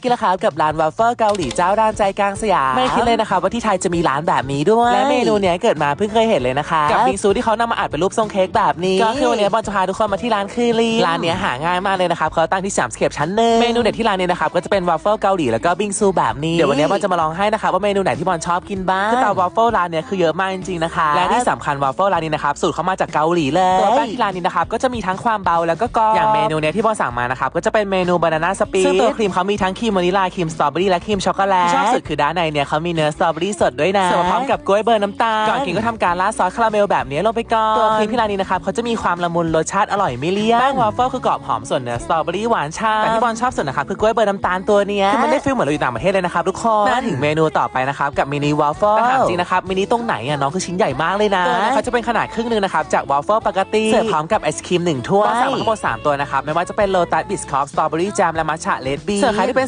กินแล้วครับกับร้านวาฟเฟิลเกาหลีเจ้าด้านใจกลางสยามไม่คิดเลยนะครับว่าที่ไทยจะมีร้านแบบนี้ด้วย และเมนูเนี้ยเกิดมาเพิ่งเคยเห็นเลยนะคะ กับบิงซูที่เขานำมาอัดเป็นรูปทรงเค้กแบบนี้ ก็คือวันนี้บอลจะพาทุกคนมาที่ร้านคือลีร้านเนี้ยหาง่ายมากเลยนะครับเขาตั้งที่สามสเก็ปชั้นหนึ่งเมนูเด็ดที่ร้านนี้นะครับก็จะเป็นวาฟเฟิลเกาหลีแล้วก็บิงซูแบบนี้เดี๋ยววันนี้บอลจะมาลองให้นะครับว่าเมนูไหนที่บอลชอบกินบ้างคือแต่วาฟเฟิลร้านเนี้ยคือเยอะมากจริงๆนะคะและที่สำคัญวาฟเฟิลร้านนี้นะครับสูตรเขามาจากเกาหลีเลยตัวแป้งที่ร้านนี้นะครับก็จะมีทั้งความเบาแล้วก็กรอบอย่างเมนูเนี้ยที่บอลสั่งมานะครับก็จะเป็นเมนูบานาน่าสปีดซึ่งตัวครีมเขามีทั้งครีมวานิลาครีมสตรอเบอรี่และครีมช็อกโกแลตที่ชอบสุดคือด้านในเนี่ยเขามีเนื้อสตรอเบอรี่สดด้วยนะเสิร์ฟมาพร้อมกับกล้วยเบอร์น้ำตาลก่อนกินก็ทำการราดซอสคาราเมลแบบนี้ลงไปก่อนตัวครีมที่ร้านนี้นะครับเขาจะมีความละมุนรสชาติอร่อยไม่เลี่ยนแป้งวาฟเฟิลคือกรอบหอมส่วนเนื้อสตรอเบอรี่หวานฉ่ำแต่ที่บอลชอบสุดนะครับคือกล้วยเบอร์น้ำตาลตัวเนี้ยคือมันได้ฟีลเหมือนเราอยู่ต่างประเทศเลยนะครับทุกคนมาถึงเมนูต่อไปนะครับกับมินิวาฟเฟิลถามจริงนะครับมินิตรงไหนอะน้องคือชิ้นใหญ่มากเลยนะตัวนี้เขาจะเป็นขนาดครึ่งหนึงนะครับจากวาฟเฟิลปกติเสิร์ฟพร้อมกับไอศครีมหนึ่งถ้วยสั่งมาทั้งหมดสามตัวนะครับไม่ว่าจะเป็นโลตัสบิสคอฟสตรอเบอรี่แจมและมัทฉะเลดบี้ส่วนใครที่เป็น